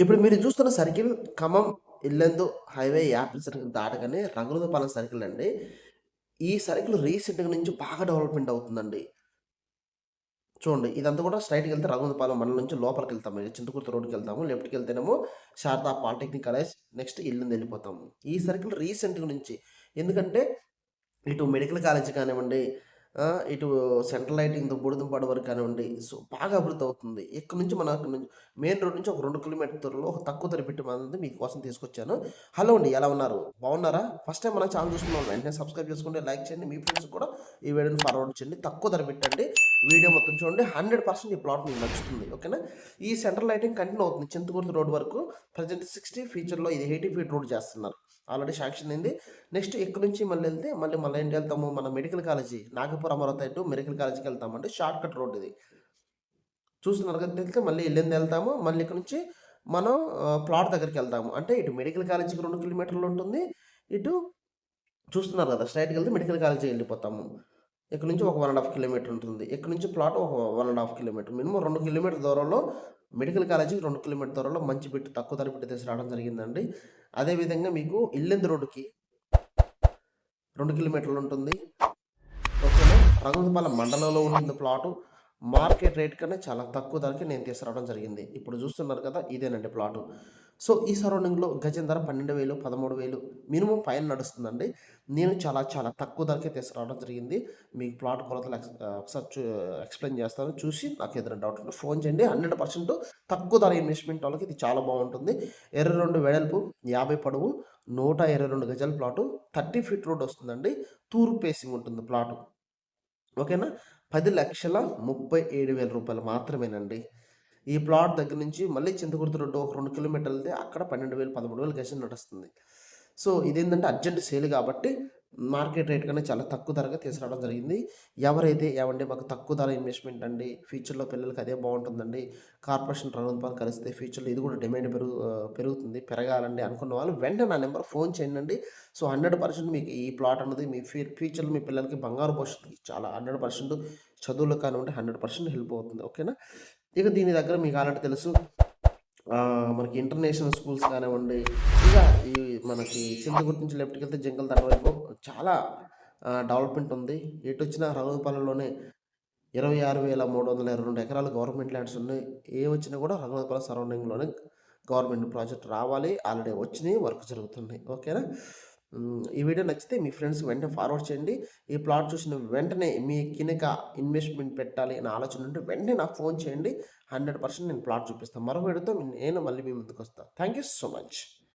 ఇప్పుడు మీరు చూస్తున్న circle Khammam Yellandu highway apple circle దాటగానే రంగులపాలెం సర్కిల్ అండి. ఈ సర్కిల్ రీసెంట్‌గా నుంచి బాగా డెవలప్‌మెంట్ అవుతుందండి. చూడండి ఇదంతా కూడా స్ట్రైట్కి వెళ్తే రఘునాథపాలెం మండలం నుంచి లోపలికి వెళ్తాము చింతకుర్తి రోడ్డుకెళ్తాము. లెఫ్ట్‌కెళ్తేనేమో శారదా పాలిటెక్నిక్ కాలేజ్ నెక్స్ట్ ఇల్లు వెళ్ళిపోతాము ఈ సర్కిల్ రీసెంట్‌గా నుంచి ఎందుకంటే ఇటు మెడికల్ కాలేజ్ కానివ్వండి, ఇటు సెంట్రల్ లైటింగ్ బుడిదంపాడు వరకు కానివ్వండి, సో బాగా అభివృద్ధి అవుతుంది. ఇక్కడ నుంచి మన మెయిన్ రోడ్ నుంచి ఒక రెండు కిలోమీటర్ దూరంలో ఒక తక్కువ ధర పెట్టి మీకోసం తీసుకొచ్చాను. హలో అండి ఎలా ఉన్నారు? బాగున్నారా? ఫస్ట్ టైం మన ఛానల్ చూస్తున్నాం వెంటనే సబ్స్క్రైబ్ చేసుకోండి, లైక్ చేయండి. మీ ఫ్రెండ్స్ కూడా ఈ వీడియోని ఫార్వర్డ్ చేయండి. తక్కువ ధర పెట్టండి. వీడియో మొత్తం చూడండి. 100% ఈ ప్లాట్ మీకు నచ్చుతుంది. ఓకేనా? ఈ సెంట్రల్ లైటింగ్ కంటిన్యూ అవుతుంది. చింతకూర్తి రోడ్ వరకు ప్రజెంట్ సిక్స్టీ ఫ్యూచర్‌లో ఇది 80 ఫీట్ రోడ్ చేస్తున్నారు. ఆల్రెడీ శాంక్షన్ అయింది. నెక్స్ట్ ఇక్కడ నుంచి మళ్ళీ వెళ్తే మళ్ళీ మళ్ళీ ఏంటి వెళ్తాము మన medical college Nagpur Amaravati to medical కాలేజ్‌కి వెళ్తామండి. షార్ట్ కట్ రోడ్ ఇది. చూస్తున్నారు కదా! వెళ్తే మళ్ళీ వెళ్ళింది వెళ్తాము మళ్ళీ ఇక్కడ నుంచి మనం ప్లాట్ దగ్గరికి వెళ్తాము అంటే ఇటు మెడికల్ కాలేజ్‌కి రెండు కిలోమీటర్లు ఉంటుంది. ఇటు చూస్తున్నారు కదా! స్ట్రైట్కి వెళ్తే మెడికల్ కాలేజీకి వెళ్ళిపోతాము ఇక్కడ నుంచి ఒక వన్ అండ్ హాఫ్ కిలోమీటర్ ఉంటుంది. ఇక్కడ నుంచి ప్లాట్ ఒక one and half kilometer. Minimum రెండు కిలోమీటర్ల దూరంలో మెడికల్ కాలేజీకి రెండు కిలోమీటర్ దూరంలో మంచి బిట్టు తక్కువ ధర పెట్టి రావడం జరిగిందండి. అదేవిధంగా మీకు ఇల్లెందు రోడ్డుకి రెండు కిలోమీటర్లు ఉంటుంది. ఓకేనా? మండలంలో ఉంటుంది ప్లాటు. మార్కెట్ రేట్ కన్నా చాలా తక్కువ ధరకి నేను తీసుకురావడం జరిగింది. ఇప్పుడు చూస్తున్నారు కదా! ఇదేనండి ప్లాటు. సో ఈ సరౌండింగ్‌లో గజం ధర పన్నెండు వేలు పదమూడు వేలు మినిమం పైన నడుస్తుందండి. నేను చాలా చాలా తక్కువ ధరకే తీసుకురావడం జరిగింది. మీకు ప్లాట్ కొలతలు ఎక్స్ ఒకసారి చూ ఎక్స్‌ప్లెయిన్ చేస్తాను. చూసి నాకు ఏదైనా డౌట్ ఉంటే ఫోన్ చేయండి. 100% తక్కువ ధర ఇన్వెస్ట్‌మెంట్ వాళ్ళకి ఇది చాలా బాగుంటుంది. 22 వెడల్పు, 50 పొడవు, 122 గజాల ప్లాటు. 30 ఫీట్ రోడ్ వస్తుందండి. తూర్పు పేసింగ్ ఉంటుంది ప్లాటు. ఓకేనా? 10,37,000 రూపాయలు మాత్రమేనండి. ఈ ప్లాట్ దగ్గర నుంచి మళ్ళీ చింతకుర్తి రోడ్డు ఒక 2 కిలోమీటర్లు ఎళ్తే అక్కడ 12,000, 13,000 గజం నడుస్తుంది. సో ఇదేంటంటే అర్జెంట్ సేల్ కాబట్టి మార్కెట్ రేట్ కన్నా చాలా తక్కువ ధరగా తీసుకురావడం జరిగింది. ఎవరైతే ఏమండి మాకు తక్కువ ధర ఇన్వెస్ట్‌మెంట్ అండి. ఫ్యూచర్‌లో పిల్లలకి అదే బాగుంటుందండి. కార్పొరేషన్ రఘునాథపాలెం కలిస్తే ఫ్యూచర్‌లో ఇది కూడా డిమాండ్ పెరుగు పెరుగుతుంది. పెరగాలండి అనుకున్న వాళ్ళు వెంటనే నా నెంబర్ ఫోన్ చేయండి సో 100% మీకు ఈ ప్లాట్ అన్నది మీ ఫ్యూ ఫ్యూచర్‌లో మీ పిల్లలకి బంగారు భవిష్యత్తుకి చాలా 100% చదువులో కానివ్వండి 100% హెల్ప్ అవుతుంది. ఓకేనా? ఇక దీని దగ్గర మీకు ఆల్రెడీ తెలుసు. మనకి ఇంటర్నేషనల్ స్కూల్స్ కానివ్వండి, ఇక ఈ మనకి చింతకుర్తి నుంచి లెఫ్ట్‌కెళ్తే జంగల్దండ వైపు చాలా డెవలప్‌మెంట్ ఉంది. ఎటొచ్చినా రఘునాథపాలెంలోనే 26,322 ఎకరాలు గవర్నమెంట్ ల్యాండ్స్ ఉన్నాయి. ఏవొచ్చినా కూడా రఘునాథపాలెం సరౌండింగ్‌లోనే గవర్నమెంట్ ప్రాజెక్ట్ రావాలి. ఆల్రెడీ వచ్చినాయి. వర్క్ జరుగుతున్నాయి. ఓకేనా? ఈ వీడియో నచ్చితే మీ ఫ్రెండ్స్‌కి వెంటనే ఫార్వర్డ్ చేయండి. ఈ ప్లాట్ చూసిన వెంటనే మీ కినక ఇన్వెస్ట్‌మెంట్ పెట్టాలి అనే ఆలోచన ఉంటే వెంటనే నాకు ఫోన్ చేయండి. 100% నేను ప్లాట్ చూపిస్తాను. మరో వీడియోతో నేను మళ్ళీ మీ ముందుకొస్తా. Thank you so much.